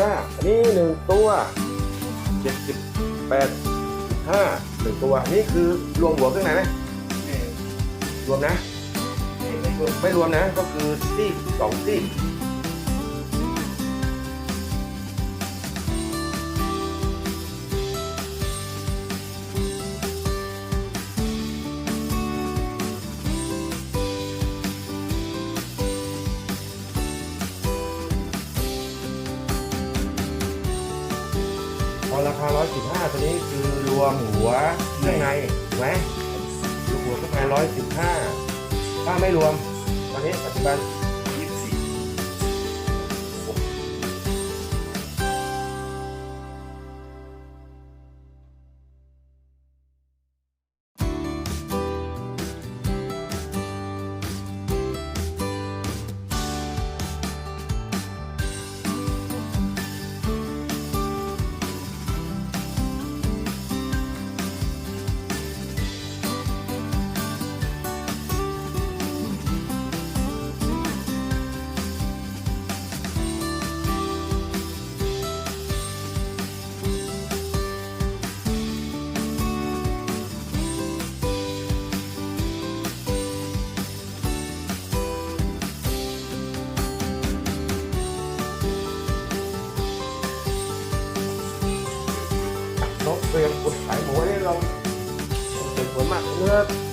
ก้าอันนี้หนึ่งตัวเจ็ดสิบแปดห้าหนึ่งตัวอันนี้คือรวมหัวเครื่องในไหมไม่รวมนะไม่ไม่รวมไม่รวมนะก็คือซี่สองซี่พ ราคา 115ตัวนี้คือรวมหัวเครื่องในถูกไหมรวมหัวเครื่องใน115ถ้าไม่รวมตอนนี้ปัจจุบัน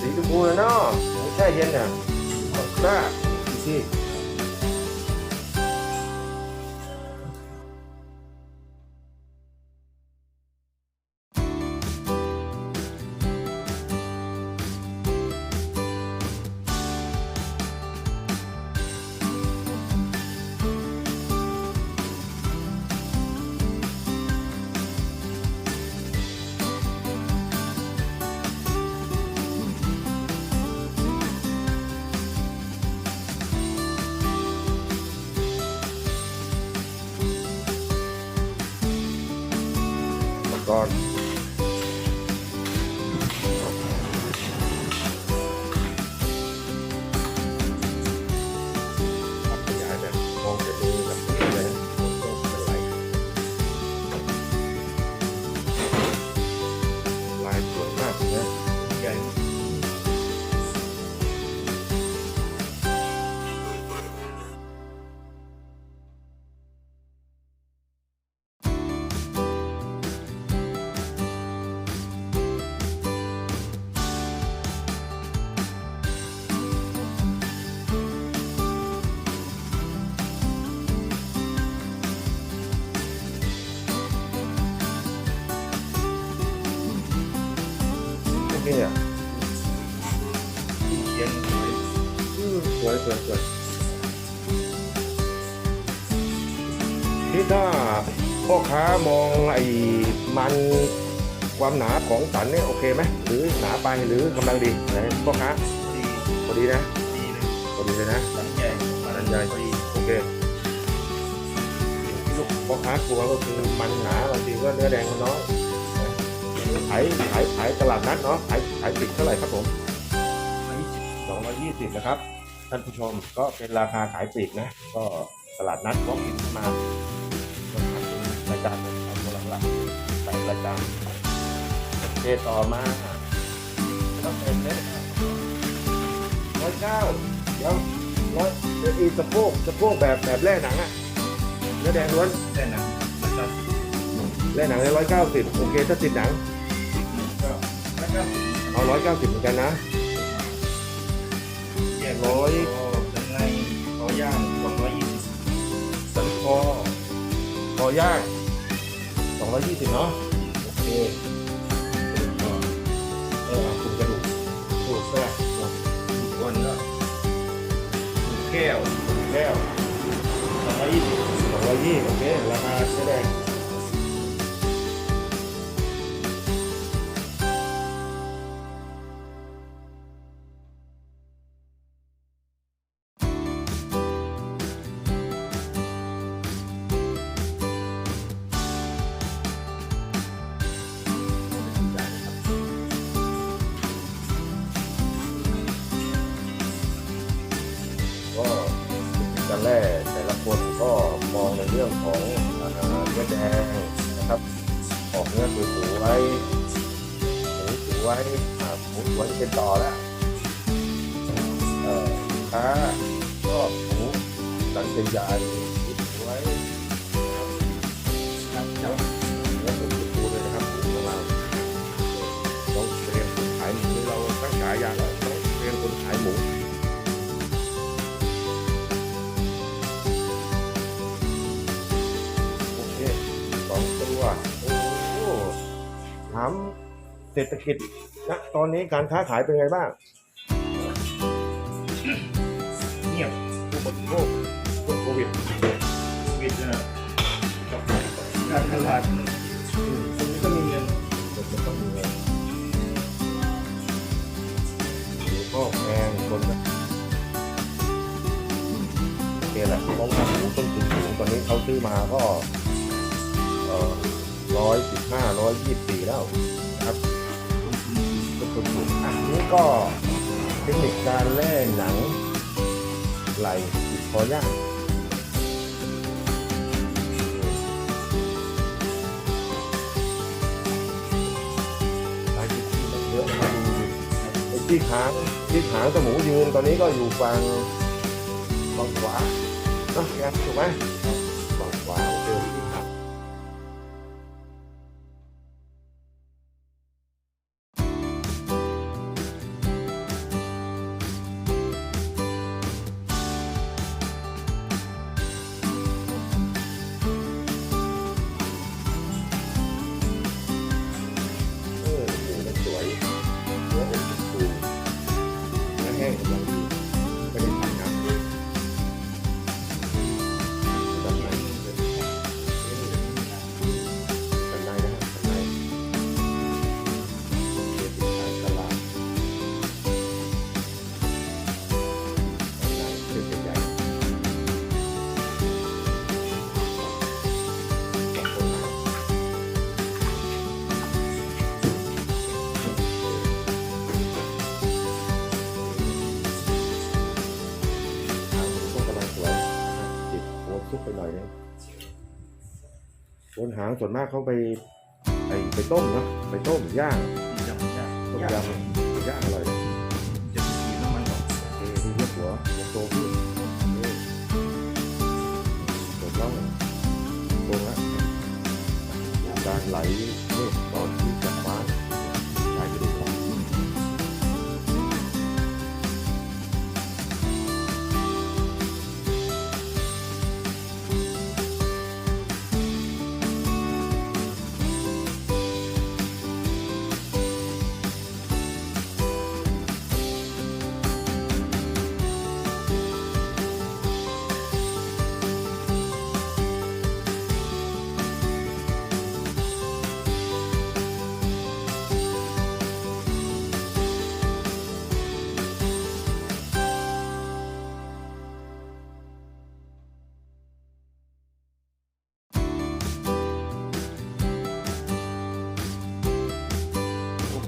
สีชมพูนะเนาะไม่ใช่เย็นนี่ยกด ก วยสวยสวยที่ถ้าพ่อค้ามองไอ้มันความหนาของสันเนี่ยโอเคไหมหรือหนาไปหรือกำลังดีไหนพ่อค้าดีพอดีนะดีเลยพอดีเลยนะสันใหญ่สันใหญ่พอดีโอเคลูกพ่อค้ากลัวก็คือมันหนาบางทีก็เนื้อแดงมันน้อยขายขายขายตลาดนัดเนาะขายขายปิดเท่าไหร่ครับผมสองร้อยยี่สิบนะครับานผู้ชมก็เป็นราคาขายปลีกนะ ก็ตลาดนัดก็กินเข้ามาก็ทำเป็นรายการเอาตัวหลักๆใส่รายการโอเคต่อมาก็เป็นเล็กร้อยเก้าเดี๋ยวร้อยเดี๋ยวอีสะโพกสะโพกแบบแบบแร่หนังอะเนื้อแดงล้วนแต่หนังแร่หนังเลยร้อยเก้าสิบโอเคถ้าติดหนังก็แล้วก็เอาร้อยเก้าสิบเหมือนกันนะ ยกร้อยข้างในคอย่างสองร้อยยี่สิบสันคอคอย่าง220เนาะโอเคเออคุณกระดูกถูกใช่ไหมวันก็แก้วแก้วสองร้อยยี่สิบ220โอเคราคาใช้แดง อนแรกแต่ละคนก็มองในเรื่องของอาหารเนื้อแดงนะครับออกเนื้อสวยๆหมูสวยอ่าหมูสวยเป็นต่อแล้วเอ่อลูกค้าก็หมูสังเป็นใหญ่ เศรษฐกิจนะตอนนี้การค้าขายเป็นไงบ้าง เงียบผู้บริโภคช่วงโควิดวิดนะกับการตลาดอืมตรงนี้ก็มีเงินมันจะต้องมีเงินหรือก็แพงคนแบบโอเคแหละเพราะว่าหมูต้นทุนสูงตอนนี้เขาซื้อมาก็เอ่อร้อยสิบห้าร้อยยี่สิบสี่แล้ว ก็เทคนิคการแล่หนัง ไหลติดคอย่างลายที่มันเยอะนะดูดิไอ้ที่หางที่หางตะหมูยืนตอนนี้ก็อยู่ฝั่งฝั่งขวาเนอะครับถูกไหม ติดหัวซุกไปหน่อยนึงบนหางส่วนมากเขาไปไปไปต้มเนะไปต้มย่างยำยำต้มยำยำย่างอร่อยจะมีน้ำมันออกโอเคดูเรียบหัวหัวโตขึ้นเออปวดร่องโตแล้วการไหลเนี่ตอนที่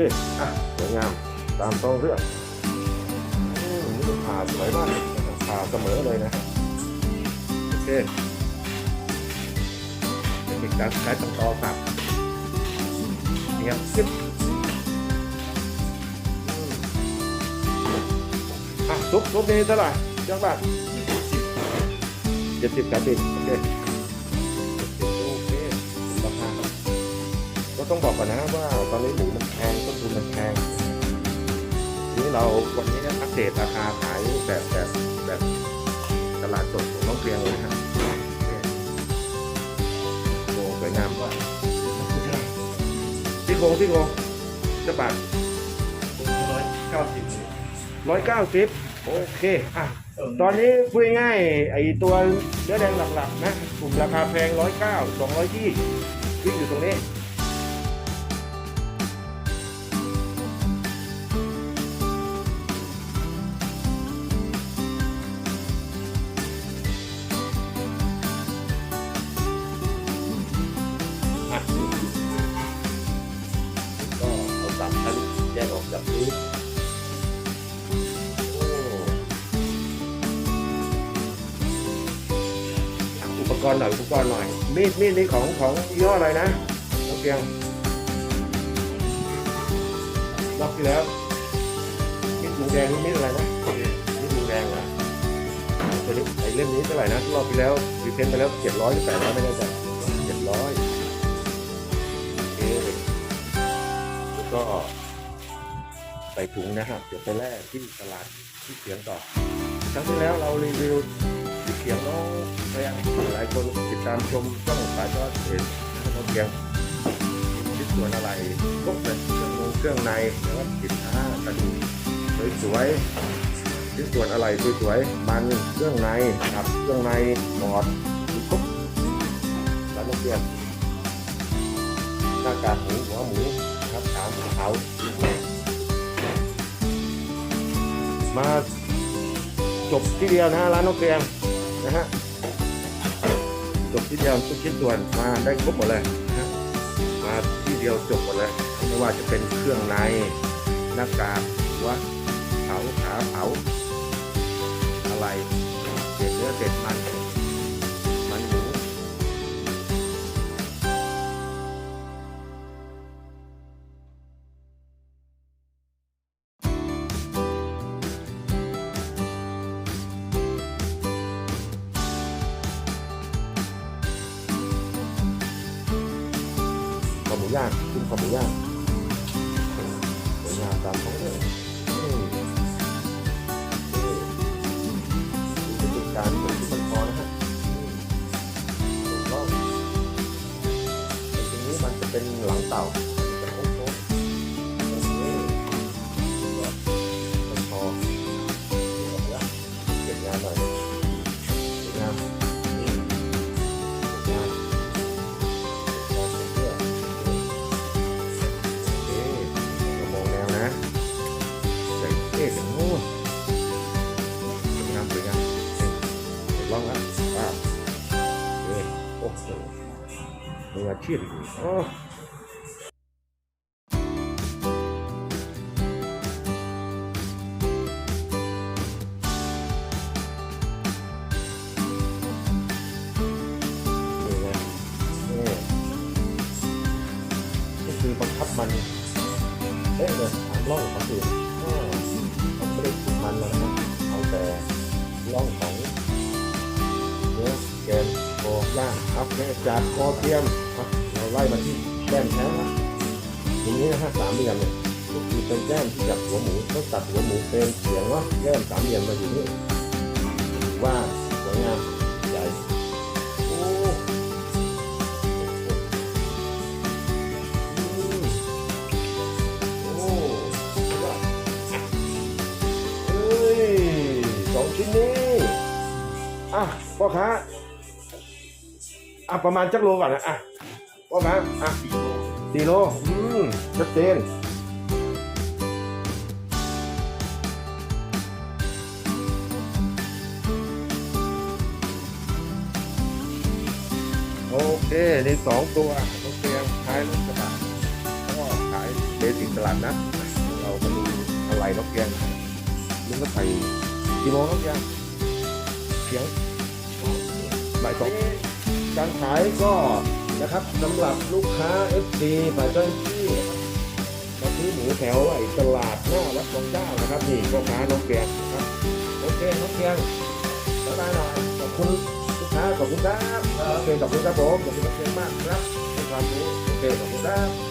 อเคอะสวยงามตามต้องเรื่องนี่ก็ผ่าสวยมากผ่าเสมอเลยนะโอเคเป็นการใช้ตำตอสับนี่ครับซึบอะซุปซุปนี้เท่าไหร่จังบาทเจ็ดสิบแปดสิบโอเคโอเคราคาก็ต้องบอกก่อนนะ เราวันนี้อัปเดตราคาขายแบบแบบแบบตลาดสดของน้องเกลียงเลยครับโอ้สวยงามที่โครงที่โครงจะบาทร้อยเก้าสิบร้อยเก้าสิบโอเคอะตอนนี้พูดง่ายไอตัวเนื้อแดงหลักๆนะกลุ่มราคาแพงร้อยเก้าสองร้อยยี่วิ่งอยู่ตรงนี้ รณ์หน่อยอุปกรณ์หน่อย มีดมีดนี่ของของยี่ห้ออะไรนะน้องเพียงรอบที่แล้วมีดหมูแดงนี่มีดอะไรนะมีดหมูแดงเหรอตัวนี้ไอเล่มนี้เท่าไหร่นะรอบที่แล้วรีเทนไปแล้วเจ็ดร้อยหรือแปดร้อยไม่แน่ใจเจ็ดร้อยโอเคแล้วก็ใส่ถุงนะครับเดี๋ยวไปแล่ที่ตลาดที่เขียงต่อ ครั้งที่แล้วเรารีวิว ที่เขียงน้องพยายามหลายคนติดตามชมช่องสายทอดเห็นน้องเขียงชิ้นส่วนอะไรพวกเป็นเครื่องมือเครื่องในแล้วก็สินค้ากระดูกสวยๆชิ้นส่วนอะไรสวยๆมันเครื่องในครับเครื่องในหมอดมีครบร้านน้องเขียงหน้ากากหมูหัวหมูครับขาหมูเขามาจบที่เดียวนะร้านนกเรียง นะฮะจบที่เดียวทุกชิ้นส่วนมาได้ครบหมดเลยนะฮะมาที่เดียวจบหมดเลย ไม่ว่าจะเป็นเครื่องในหน้ากากหัวเผาขาเผาอะไรเศษเนื้อเศษมันมัน ย่างคุ้มคอหมูย่างสวยงามตามท้องเรื่องอืมนี่ดูวิธีการเหมือนที่มันพอนะฮะอืมถูกต้องต่ทีนี้มันจะเป็นหลังเต่า คือบังคับมันเอ๊ะเลยตามร่องของอื่นผมไม่ได้ขุดมันแล้วนะเอาแต่ร่องของเนื้อแกนคอย่างครับเนี่จากคอเทียม มาที่แก้มแท้นะอย่างนี้นะฮะสามเหลี่ยมเนี่ยก็คือเป็นแก้มที่จับหัวหมูต้องตัดหัวหมูเป็นเสียงเนาะแก้มสามเหลี่ยมมาอยู่นี่ว่าสวยงามใหญ่โอ้ยสองชิ้นนี้อะพ่อค้าอะประมาณจักโลก่อนนะอะ พ่อค้าอะสี่โลอืมชัดเจนโอเคในสองตัวโอเคท้ายรถกระบะก็ขายเบสิกตลาดนัดเรามาดูอะไรนกเกียงนี่ก็ใส่กี่โมงนกเกียงเพียงบ่ายสองการขายก็ นะครับสำหรับลูกค้า FC ฝ่ายเจ้าหน้าที่มาซื้อหมูแถวไอ้ตลาดหน้าวัดคลองเจ้านะครับนี่พ่อค้านกเกียงนะครับโอเคนกเกียงบ๊ายบายหน่อยขอบคุณลูกค้าขอบคุณครับโอเคขอบคุณครับผมขอบคุณนกเกียงมากครับให้ความรู้โอเคขอบคุณครับ